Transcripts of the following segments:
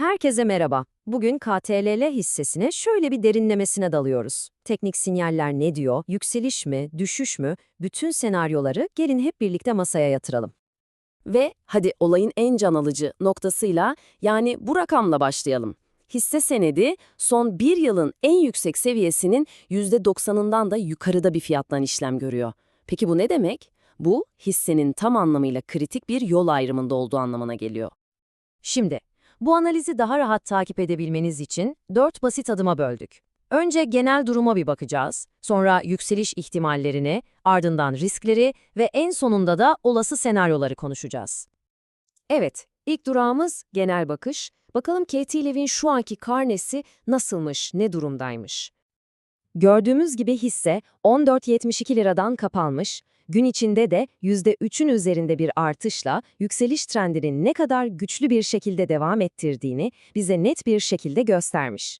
Herkese merhaba. Bugün KTLL hissesine şöyle bir derinlemesine dalıyoruz. Teknik sinyaller ne diyor, yükseliş mi, düşüş mü, bütün senaryoları gelin hep birlikte masaya yatıralım. Ve hadi olayın en can alıcı noktasıyla yani bu rakamla başlayalım. Hisse senedi son bir yılın en yüksek seviyesinin %90'ından da yukarıda bir fiyattan işlem görüyor. Peki bu ne demek? Bu hissenin tam anlamıyla kritik bir yol ayrımında olduğu anlamına geliyor. Şimdi, bu analizi daha rahat takip edebilmeniz için dört basit adıma böldük. Önce genel duruma bir bakacağız, sonra yükseliş ihtimallerini, ardından riskleri ve en sonunda da olası senaryoları konuşacağız. Evet, ilk durağımız genel bakış. Bakalım Katie Levin şu anki karnesi nasılmış, ne durumdaymış? Gördüğümüz gibi hisse 14.72 liradan kapanmış, gün içinde de %3'ün üzerinde bir artışla yükseliş trendinin ne kadar güçlü bir şekilde devam ettirdiğini bize net bir şekilde göstermiş.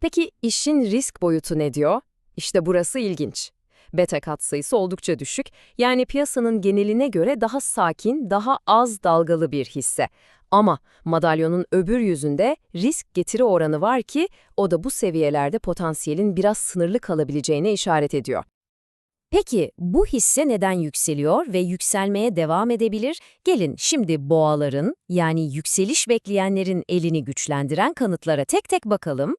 Peki işin risk boyutu ne diyor? İşte burası ilginç. Beta katsayısı oldukça düşük, yani piyasanın geneline göre daha sakin, daha az dalgalı bir hisse. Ama madalyonun öbür yüzünde risk getiri oranı var ki o da bu seviyelerde potansiyelin biraz sınırlı kalabileceğine işaret ediyor. Peki bu hisse neden yükseliyor ve yükselmeye devam edebilir? Gelin şimdi boğaların yani yükseliş bekleyenlerin elini güçlendiren kanıtlara tek tek bakalım.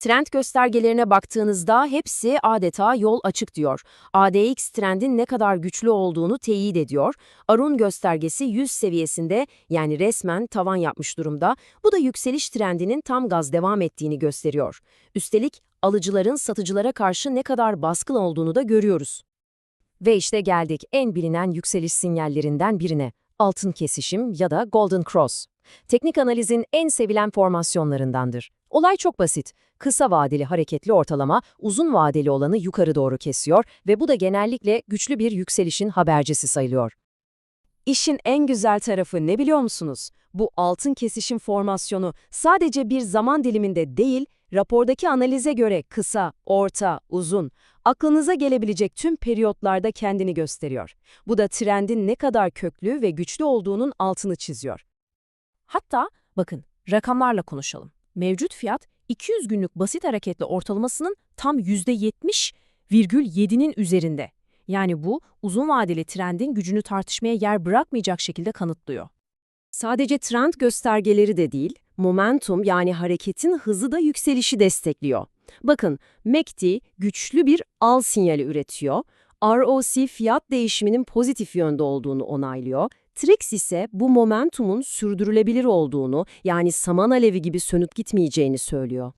Trend göstergelerine baktığınızda hepsi adeta yol açık diyor. ADX trendin ne kadar güçlü olduğunu teyit ediyor. Arun göstergesi 100 seviyesinde yani resmen tavan yapmış durumda. Bu da yükseliş trendinin tam gaz devam ettiğini gösteriyor. Üstelik alıcıların satıcılara karşı ne kadar baskın olduğunu da görüyoruz. Ve işte geldik en bilinen yükseliş sinyallerinden birine. Altın kesişim ya da Golden Cross. Teknik analizin en sevilen formasyonlarındandır. Olay çok basit. Kısa vadeli hareketli ortalama uzun vadeli olanı yukarı doğru kesiyor ve bu da genellikle güçlü bir yükselişin habercisi sayılıyor. İşin en güzel tarafı ne biliyor musunuz? Bu altın kesişim formasyonu sadece bir zaman diliminde değil, rapordaki analize göre kısa, orta, uzun, aklınıza gelebilecek tüm periyotlarda kendini gösteriyor. Bu da trendin ne kadar köklü ve güçlü olduğunun altını çiziyor. Hatta bakın rakamlarla konuşalım. Mevcut fiyat 200 günlük basit hareketli ortalamasının tam %70,7'nin üzerinde. Yani bu uzun vadeli trendin gücünü tartışmaya yer bırakmayacak şekilde kanıtlıyor. Sadece trend göstergeleri de değil, momentum yani hareketin hızı da yükselişi destekliyor. Bakın, MACD güçlü bir al sinyali üretiyor, ROC fiyat değişiminin pozitif yönde olduğunu onaylıyor, Trix ise bu momentumun sürdürülebilir olduğunu yani saman alevi gibi sönüp gitmeyeceğini söylüyor.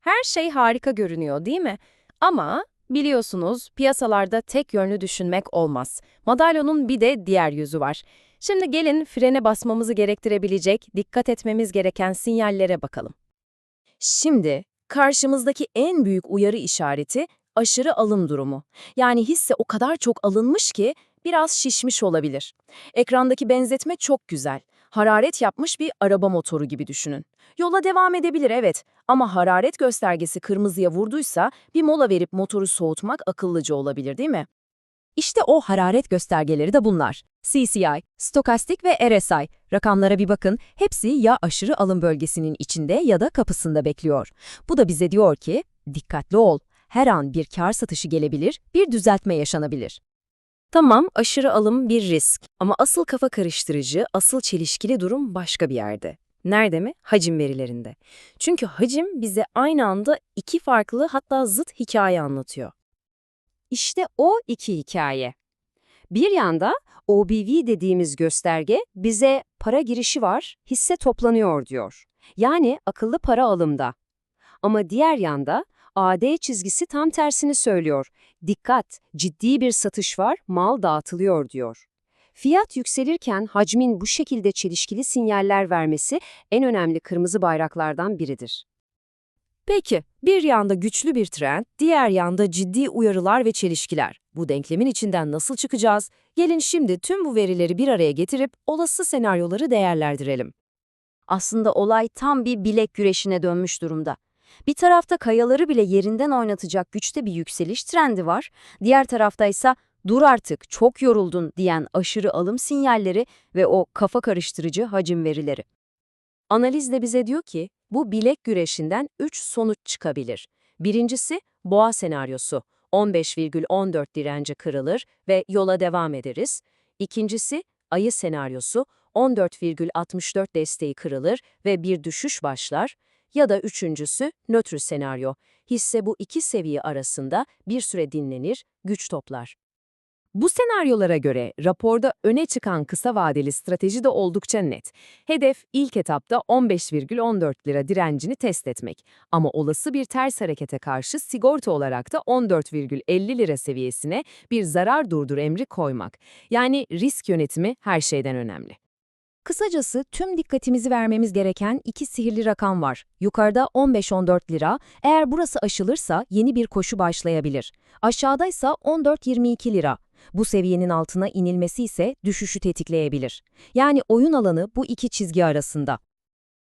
Her şey harika görünüyor değil mi? Ama biliyorsunuz piyasalarda tek yönlü düşünmek olmaz. Madalyonun bir de diğer yüzü var. Şimdi gelin frene basmamızı gerektirebilecek, dikkat etmemiz gereken sinyallere bakalım. Şimdi karşımızdaki en büyük uyarı işareti aşırı alım durumu. Yani hisse o kadar çok alınmış ki biraz şişmiş olabilir. Ekrandaki benzetme çok güzel. Hararet yapmış bir araba motoru gibi düşünün. Yola devam edebilir evet ama hararet göstergesi kırmızıya vurduysa bir mola verip motoru soğutmak akıllıca olabilir değil mi? İşte o hararet göstergeleri de bunlar. CCI, stokastik ve RSI. Rakamlara bir bakın, hepsi ya aşırı alım bölgesinin içinde ya da kapısında bekliyor. Bu da bize diyor ki, dikkatli ol, her an bir kar satışı gelebilir, bir düzeltme yaşanabilir. Tamam, aşırı alım bir risk ama asıl kafa karıştırıcı, asıl çelişkili durum başka bir yerde. Nerede mi? Hacim verilerinde. Çünkü hacim bize aynı anda iki farklı hatta zıt hikaye anlatıyor. İşte o iki hikaye. Bir yanda OBV dediğimiz gösterge bize para girişi var, hisse toplanıyor diyor. Yani akıllı para alımda. Ama diğer yanda AD çizgisi tam tersini söylüyor. Dikkat, ciddi bir satış var, mal dağıtılıyor diyor. Fiyat yükselirken hacmin bu şekilde çelişkili sinyaller vermesi en önemli kırmızı bayraklardan biridir. Peki, bir yanda güçlü bir trend, diğer yanda ciddi uyarılar ve çelişkiler. Bu denklemin içinden nasıl çıkacağız? Gelin şimdi tüm bu verileri bir araya getirip olası senaryoları değerlendirelim. Aslında olay tam bir bilek güreşine dönmüş durumda. Bir tarafta kayaları bile yerinden oynatacak güçte bir yükseliş trendi var, diğer tarafta ise dur artık çok yoruldun diyen aşırı alım sinyalleri ve o kafa karıştırıcı hacim verileri. Analiz de bize diyor ki bu bilek güreşinden 3 sonuç çıkabilir. Birincisi boğa senaryosu. 15,14 direnci kırılır ve yola devam ederiz. İkincisi ayı senaryosu. 14,64 desteği kırılır ve bir düşüş başlar. Ya da üçüncüsü nötr senaryo. Hisse bu iki seviye arasında bir süre dinlenir, güç toplar. Bu senaryolara göre raporda öne çıkan kısa vadeli strateji de oldukça net. Hedef ilk etapta 15,14 lira direncini test etmek ama olası bir ters harekete karşı sigorta olarak da 14,50 lira seviyesine bir zarar durdur emri koymak. Yani risk yönetimi her şeyden önemli. Kısacası tüm dikkatimizi vermemiz gereken iki sihirli rakam var. Yukarıda 15-14 lira, eğer burası aşılırsa yeni bir koşu başlayabilir. Aşağıdaysa 14-22 lira. Bu seviyenin altına inilmesi ise düşüşü tetikleyebilir. Yani oyun alanı bu iki çizgi arasında.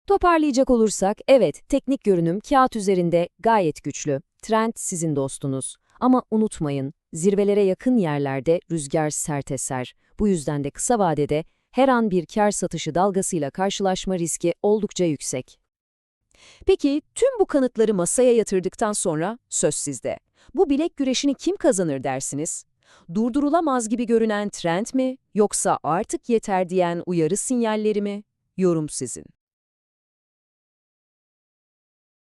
Toparlayacak olursak, evet teknik görünüm kağıt üzerinde gayet güçlü. Trend sizin dostunuz. Ama unutmayın, zirvelere yakın yerlerde rüzgar sert eser. Bu yüzden de kısa vadede her an bir kar satışı dalgasıyla karşılaşma riski oldukça yüksek. Peki tüm bu kanıtları masaya yatırdıktan sonra söz sizde. Bu bilek güreşini kim kazanır dersiniz? Durdurulamaz gibi görünen trend mi yoksa artık yeter diyen uyarı sinyalleri mi? Yorum sizin.